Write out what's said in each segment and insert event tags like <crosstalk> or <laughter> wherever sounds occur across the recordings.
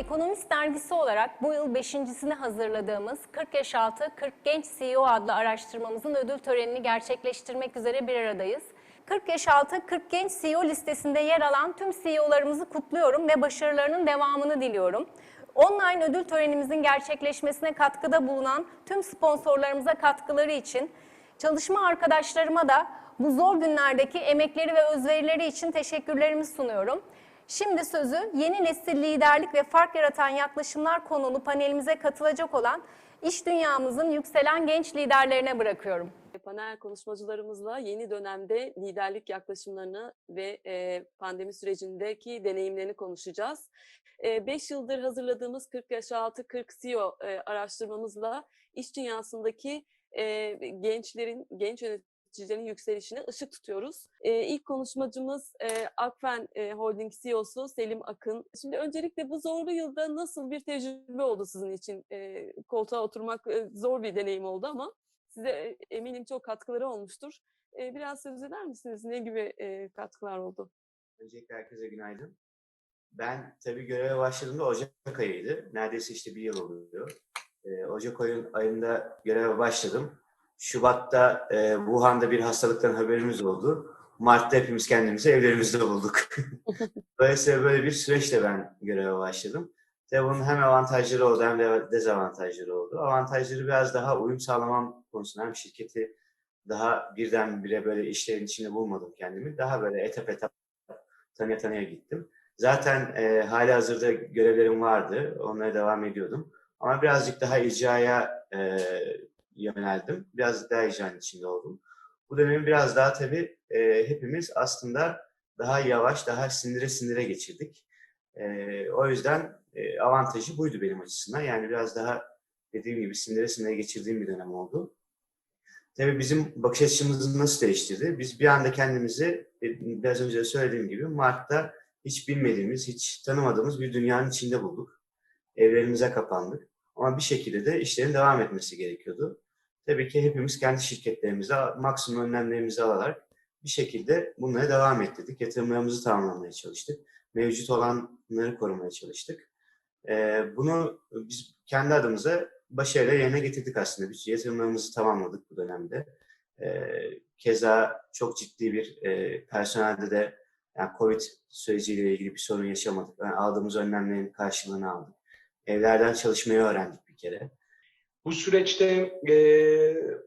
Ekonomist dergisi olarak bu yıl beşincisini hazırladığımız 40 yaş altı 40 genç CEO adlı araştırmamızın ödül törenini gerçekleştirmek üzere bir aradayız. 40 yaş altı 40 genç CEO listesinde yer alan tüm CEO'larımızı kutluyorum ve başarılarının devamını diliyorum. Online ödül törenimizin gerçekleşmesine katkıda bulunan tüm sponsorlarımıza katkıları için, çalışma arkadaşlarıma da bu zor günlerdeki emekleri ve özverileri için teşekkürlerimi sunuyorum. Şimdi sözü yeni nesil liderlik ve fark yaratan yaklaşımlar konulu panelimize katılacak olan iş dünyamızın yükselen genç liderlerine bırakıyorum. Panel konuşmacılarımızla yeni dönemde liderlik yaklaşımlarını ve e, pandemi sürecindeki deneyimlerini konuşacağız. 5 yıldır hazırladığımız 40 yaş altı 40 CEO e, araştırmamızla iş dünyasındaki e, gençlerin, genç yöneticilerin yükselişine ışık tutuyoruz. E, ilk konuşmacımız e, Akfen e, Holding CEO'su Selim Akın. Şimdi öncelikle bu zorlu yılda nasıl bir tecrübe oldu sizin için? E, koltuğa oturmak e, zor bir deneyim oldu ama size e, eminim çok katkıları olmuştur. E, biraz söz eder misiniz? Ne gibi e, katkılar oldu? Öncelikle herkese günaydın. Ben tabii göreve başladığımda Ocak ayıydı. Neredeyse işte bir yıl oluyor. Ee, Ocak ayın, ayında göreve başladım. Şubat'ta e, Wuhan'da bir hastalıktan haberimiz oldu. Mart'ta hepimiz kendimizi evlerimizde bulduk. <laughs> Dolayısıyla böyle bir süreçle ben göreve başladım. Tabii bunun hem avantajları oldu hem de dezavantajları oldu. Avantajları biraz daha uyum sağlamam konusunda hem şirketi daha birdenbire böyle işlerin içinde bulmadım kendimi. Daha böyle etap etap tanıya tanıya gittim. Zaten e, hali hazırda görevlerim vardı. Onlara devam ediyordum. Ama birazcık daha icraya e, yöneldim. Biraz daha icranın içinde oldum. Bu dönemi biraz daha tabii e, hepimiz aslında daha yavaş, daha sindire sindire geçirdik. E, o yüzden e, avantajı buydu benim açısından. Yani biraz daha dediğim gibi sindire sindire geçirdiğim bir dönem oldu. Tabii bizim bakış açımızı nasıl değiştirdi? Biz bir anda kendimizi e, biraz önce söylediğim gibi Mart'ta hiç bilmediğimiz, hiç tanımadığımız bir dünyanın içinde bulduk. Evlerimize kapandık. Ama bir şekilde de işlerin devam etmesi gerekiyordu. Tabii ki hepimiz kendi şirketlerimize maksimum önlemlerimizi alarak bir şekilde bunlara devam ettirdik. Yatırımlarımızı tamamlamaya çalıştık. Mevcut olanları korumaya çalıştık. Ee, bunu biz kendi adımıza başarıyla yerine getirdik aslında. Biz yatırımlarımızı tamamladık bu dönemde. Ee, keza çok ciddi bir e, personelde de yani Covid süreciyle ilgili bir sorun yaşamadık. Yani aldığımız önlemlerin karşılığını aldık. Evlerden çalışmayı öğrendik bir kere. Bu süreçte e,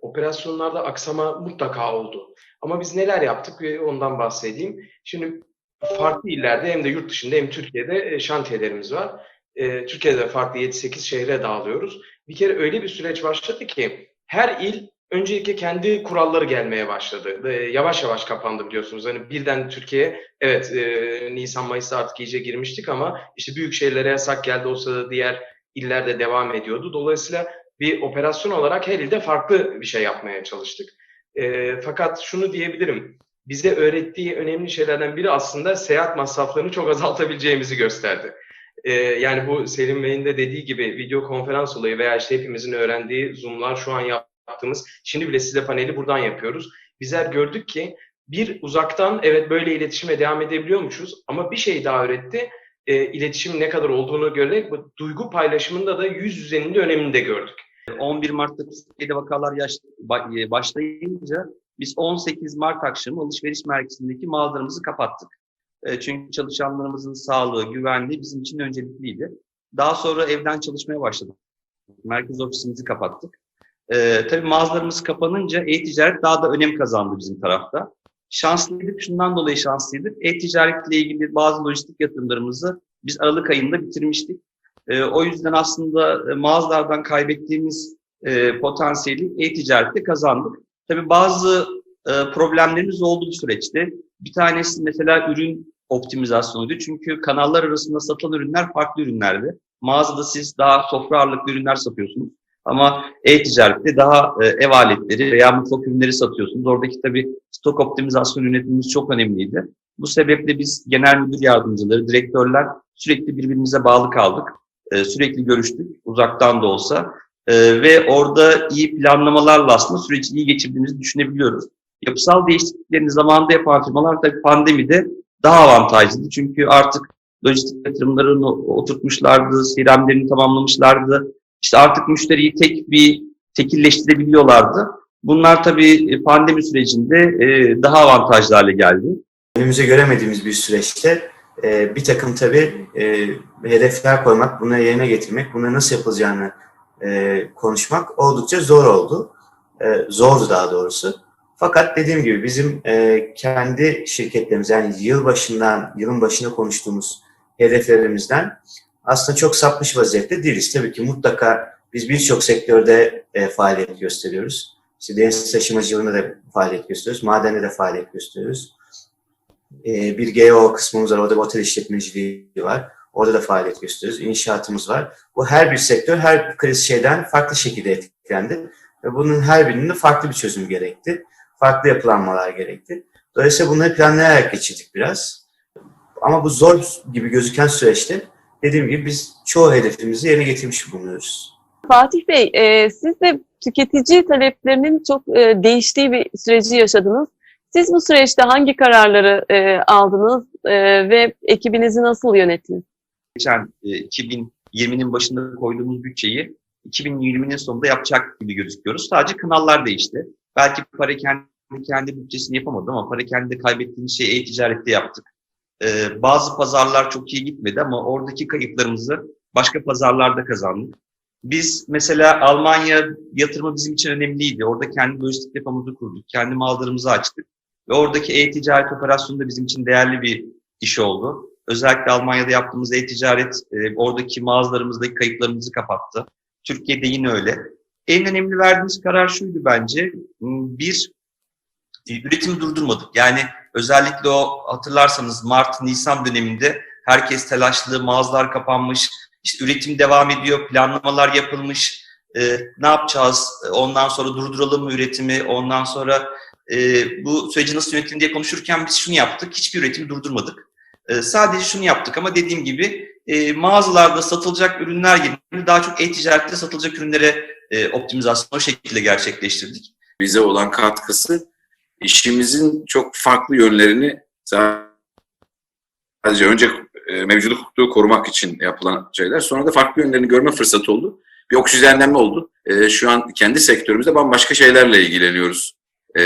operasyonlarda aksama mutlaka oldu. Ama biz neler yaptık ve ondan bahsedeyim. Şimdi farklı illerde hem de yurt dışında hem Türkiye'de e, şantiyelerimiz var. E, Türkiye'de farklı 7-8 şehre dağılıyoruz. Bir kere öyle bir süreç başladı ki her il öncelikle kendi kuralları gelmeye başladı. E, yavaş yavaş kapandı biliyorsunuz. Hani birden Türkiye evet e, Nisan Mayıs'ta artık iyice girmiştik ama işte büyük şehirlere yasak geldi olsa da diğer illerde devam ediyordu. Dolayısıyla bir operasyon olarak her ilde farklı bir şey yapmaya çalıştık. E, fakat şunu diyebilirim. Bize öğrettiği önemli şeylerden biri aslında seyahat masraflarını çok azaltabileceğimizi gösterdi. E, yani bu Selim Bey'in de dediği gibi video konferans olayı veya işte hepimizin öğrendiği Zoom'lar şu an yaptığımız, şimdi bile size paneli buradan yapıyoruz. Bizler gördük ki bir uzaktan evet böyle iletişime devam edebiliyormuşuz ama bir şey daha öğretti. E, iletişim ne kadar olduğunu görerek bu duygu paylaşımında da yüz yüzenin de önemini de gördük. 11 Mart'ta Türkiye'de vakalar yaş, başlayınca biz 18 Mart akşamı alışveriş merkezindeki mağazalarımızı kapattık. E, çünkü çalışanlarımızın sağlığı, güvenliği bizim için öncelikliydi. Daha sonra evden çalışmaya başladık. Merkez ofisimizi kapattık. E, tabii mağazalarımız kapanınca e-ticaret daha da önem kazandı bizim tarafta. Şanslıydık, şundan dolayı şanslıydık. E-ticaretle ilgili bazı lojistik yatırımlarımızı biz Aralık ayında bitirmiştik. E, o yüzden aslında e, mağazalardan kaybettiğimiz e, potansiyeli e-ticarette kazandık. Tabii bazı e, problemlerimiz oldu bu süreçte. Bir tanesi mesela ürün optimizasyonuydu. Çünkü kanallar arasında satılan ürünler farklı ürünlerdi. Mağazada siz daha sofra ağırlıklı ürünler satıyorsunuz. Ama e-ticarette daha e, ev aletleri veya mutfak ürünleri satıyorsunuz. Oradaki tabii stok optimizasyon yönetimimiz çok önemliydi. Bu sebeple biz genel müdür yardımcıları, direktörler sürekli birbirimize bağlı kaldık. E, sürekli görüştük uzaktan da olsa. E, ve orada iyi planlamalarla aslında süreci iyi geçirdiğimizi düşünebiliyoruz. Yapısal değişikliklerini zamanında yapan firmalar tabii pandemide daha avantajlıydı. Çünkü artık lojistik yatırımlarını oturtmuşlardı, CRM'lerini tamamlamışlardı. İşte artık müşteriyi tek bir tekilleştirebiliyorlardı. Bunlar tabii pandemi sürecinde e, daha avantajlı hale geldi. önümüze göremediğimiz bir süreçte e, bir takım tabii e, hedefler koymak, bunları yerine getirmek, bunları nasıl yapılacağını e, konuşmak oldukça zor oldu. E, zordu daha doğrusu. Fakat dediğim gibi bizim e, kendi şirketlerimiz yani yıl başından, yılın başında konuştuğumuz hedeflerimizden aslında çok sapmış vaziyette değiliz. Tabii ki mutlaka biz birçok sektörde e, faaliyet gösteriyoruz. İşte deniz taşımacılığında da faaliyet gösteriyoruz, madende de faaliyet gösteriyoruz. Ee, bir GEO kısmımız var. Orada otel işletmeciliği var. Orada da faaliyet gösteriyoruz. İnşaatımız var. Bu her bir sektör her kriz şeyden farklı şekilde etkilendi. Ve bunun her birinin de farklı bir çözüm gerekti. Farklı yapılanmalar gerekti. Dolayısıyla bunları planlayarak geçirdik biraz. Ama bu zor gibi gözüken süreçte dediğim gibi biz çoğu hedefimizi yerine getirmiş bulunuyoruz. Fatih Bey, e, siz de tüketici taleplerinin çok e, değiştiği bir süreci yaşadınız. Siz bu süreçte hangi kararları e, aldınız e, ve ekibinizi nasıl yönettiniz? Geçen e, 2020'nin başında koyduğumuz bütçeyi 2020'nin sonunda yapacak gibi gözüküyoruz. Sadece kanallar değişti. Belki para kendi, kendi bütçesini yapamadı ama para kendi kaybettiğimiz şeyi e-ticarette yaptık. Ee, bazı pazarlar çok iyi gitmedi ama oradaki kayıplarımızı başka pazarlarda kazandık. Biz mesela Almanya yatırımı bizim için önemliydi. Orada kendi lojistik depomuzu kurduk, kendi mağazalarımızı açtık. Ve oradaki e-ticaret operasyonu da bizim için değerli bir iş oldu. Özellikle Almanya'da yaptığımız e-ticaret e, oradaki mağazalarımızdaki kayıplarımızı kapattı. Türkiye'de yine öyle. En önemli verdiğimiz karar şuydu bence. Hmm, Bir, e, üretimi durdurmadık. Yani özellikle o hatırlarsanız Mart-Nisan döneminde herkes telaşlı, mağazalar kapanmış, işte üretim devam ediyor, planlamalar yapılmış. E, ne yapacağız? Ondan sonra durduralım mı üretimi? Ondan sonra e, bu süreci nasıl yönetelim diye konuşurken biz şunu yaptık. Hiçbir üretimi durdurmadık. E, sadece şunu yaptık ama dediğim gibi e, mağazalarda satılacak ürünler yerine daha çok e-ticarette satılacak ürünlere e, optimizasyonu o şekilde gerçekleştirdik. bize olan katkısı işimizin çok farklı yönlerini sadece önce e, mevcut hukuku korumak için yapılan şeyler sonra da farklı yönlerini görme fırsatı oldu. Bir oksijenlenme oldu. E, şu an kendi sektörümüzde bambaşka şeylerle ilgileniyoruz. E,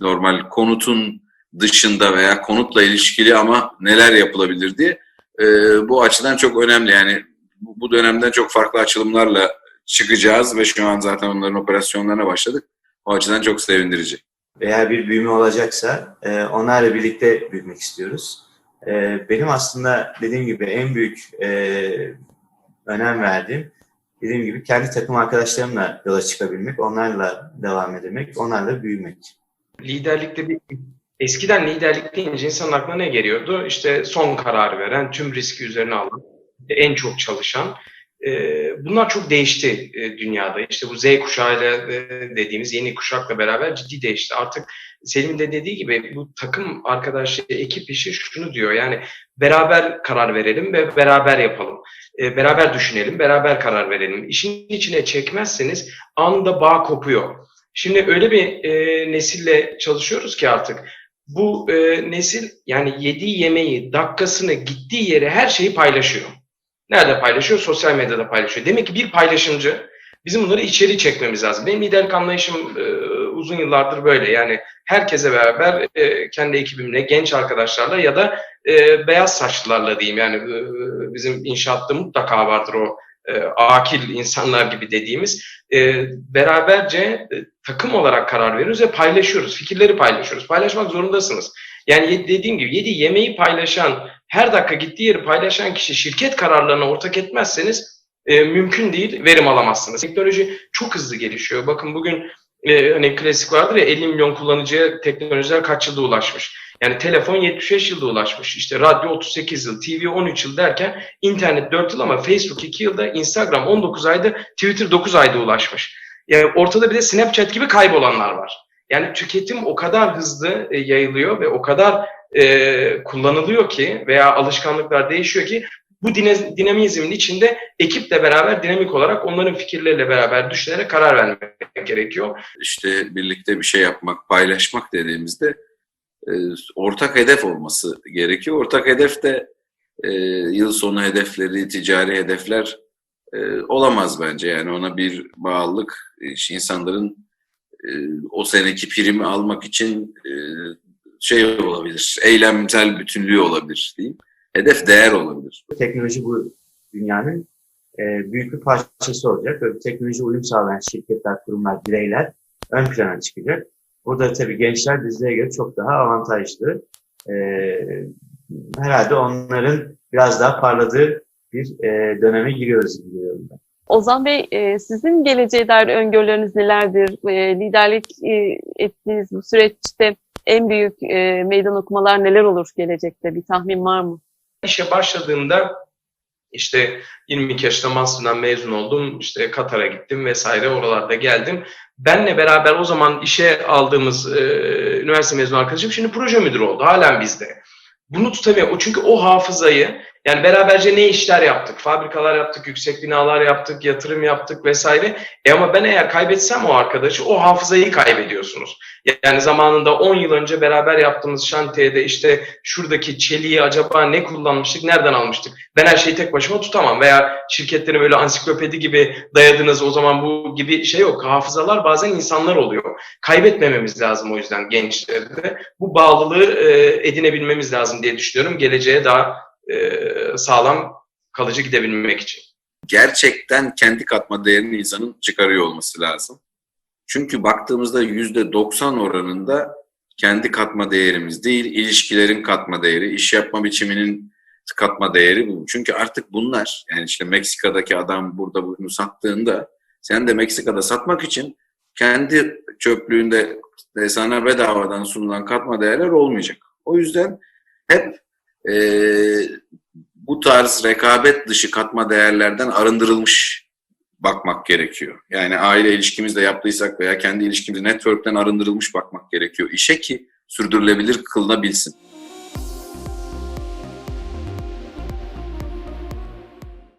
normal konutun dışında veya konutla ilişkili ama neler yapılabilir diye. Bu açıdan çok önemli. Yani bu, bu dönemden çok farklı açılımlarla çıkacağız ve şu an zaten onların operasyonlarına başladık. O açıdan çok sevindirici. Eğer bir büyüme olacaksa e, onlarla birlikte büyümek istiyoruz. E, benim aslında dediğim gibi en büyük e, önem verdiğim dediğim gibi kendi takım arkadaşlarımla yola çıkabilmek, onlarla devam edemek, onlarla büyümek. Liderlikte bir eskiden liderlik deyince insanın aklına ne geliyordu? İşte son karar veren, tüm riski üzerine alan, en çok çalışan. Ee, bunlar çok değişti e, dünyada. İşte bu Z kuşağıyla e, dediğimiz yeni kuşakla beraber ciddi değişti. Artık Selim de dediği gibi bu takım arkadaşlığı, ekip işi şunu diyor. Yani beraber karar verelim ve beraber yapalım. E, beraber düşünelim, beraber karar verelim. İşin içine çekmezseniz anında bağ kopuyor. Şimdi öyle bir e, nesille çalışıyoruz ki artık bu e, nesil yani yediği yemeği, dakikasını, gittiği yere her şeyi paylaşıyor. Nerede paylaşıyor? Sosyal medyada paylaşıyor. Demek ki bir paylaşımcı bizim bunları içeri çekmemiz lazım. Benim liderlik anlayışım e, uzun yıllardır böyle. Yani herkese beraber e, kendi ekibimle, genç arkadaşlarla ya da e, beyaz saçlılarla diyeyim. Yani e, bizim inşaatta mutlaka vardır o e, akil insanlar gibi dediğimiz. E, beraberce e, takım olarak karar veriyoruz ve paylaşıyoruz. Fikirleri paylaşıyoruz. Paylaşmak zorundasınız. Yani dediğim gibi yedi yemeği paylaşan, her dakika gittiği yeri paylaşan kişi şirket kararlarına ortak etmezseniz e, mümkün değil, verim alamazsınız. Teknoloji çok hızlı gelişiyor. Bakın bugün e, hani klasik vardır ya 50 milyon kullanıcıya teknolojiler kaç yılda ulaşmış. Yani telefon 75 yılda ulaşmış. İşte radyo 38 yıl, TV 13 yıl derken internet 4 yıl ama Facebook 2 yılda, Instagram 19 ayda, Twitter 9 ayda ulaşmış. Yani ortada bir de Snapchat gibi kaybolanlar var. Yani tüketim o kadar hızlı e, yayılıyor ve o kadar e, kullanılıyor ki veya alışkanlıklar değişiyor ki bu dinamizmin içinde ekiple beraber dinamik olarak onların fikirleriyle beraber düşünerek karar vermek gerekiyor. İşte birlikte bir şey yapmak, paylaşmak dediğimizde e, ortak hedef olması gerekiyor. Ortak hedef de e, yıl sonu hedefleri, ticari hedefler e, olamaz bence. Yani ona bir bağlılık insanların e, o seneki primi almak için e, şey olabilir, eylemsel bütünlüğü olabilir diyeyim. Hedef değer olabilir. Teknoloji bu dünyanın e, büyük bir parçası olacak. Bu teknoloji uyum sağlayan şirketler, kurumlar, bireyler ön plana çıkacak. Burada tabii gençler bizlere göre çok daha avantajlı. E, herhalde onların biraz daha parladığı bir e, döneme giriyoruz gibi görüyorum ben. Ozan Bey, e, sizin geleceğe dair öngörüleriniz nelerdir? E, liderlik e, ettiğiniz bu süreçte en büyük meydan okumalar neler olur gelecekte? Bir tahmin var mı? İşe başladığımda işte 22 yaşında Master'dan mezun oldum. İşte Katar'a gittim vesaire oralarda geldim. Benle beraber o zaman işe aldığımız üniversite mezunu arkadaşım şimdi proje müdürü oldu. Halen bizde. Bunu tutamıyor. O çünkü o hafızayı yani beraberce ne işler yaptık? Fabrikalar yaptık, yüksek binalar yaptık, yatırım yaptık vesaire. E ama ben eğer kaybetsem o arkadaşı o hafızayı kaybediyorsunuz. Yani zamanında 10 yıl önce beraber yaptığımız şantiyede işte şuradaki çeliği acaba ne kullanmıştık, nereden almıştık? Ben her şeyi tek başıma tutamam. Veya şirketleri böyle ansiklopedi gibi dayadınız o zaman bu gibi şey yok. Hafızalar bazen insanlar oluyor. Kaybetmememiz lazım o yüzden gençlerde. Bu bağlılığı e, edinebilmemiz lazım diye düşünüyorum. Geleceğe daha sağlam kalıcı gidebilmek için. gerçekten kendi katma değerini insanın çıkarıyor olması lazım. Çünkü baktığımızda yüzde 90 oranında kendi katma değerimiz değil, ilişkilerin katma değeri, iş yapma biçiminin katma değeri bu. Çünkü artık bunlar, yani işte Meksika'daki adam burada bunu sattığında, sen de Meksika'da satmak için kendi çöplüğünde de sana bedavadan sunulan katma değerler olmayacak. O yüzden hep eee bu tarz rekabet dışı katma değerlerden arındırılmış bakmak gerekiyor. Yani aile ilişkimizde yaptıysak veya kendi ilişkimizde network'ten arındırılmış bakmak gerekiyor. İşe ki sürdürülebilir kılınabilsin.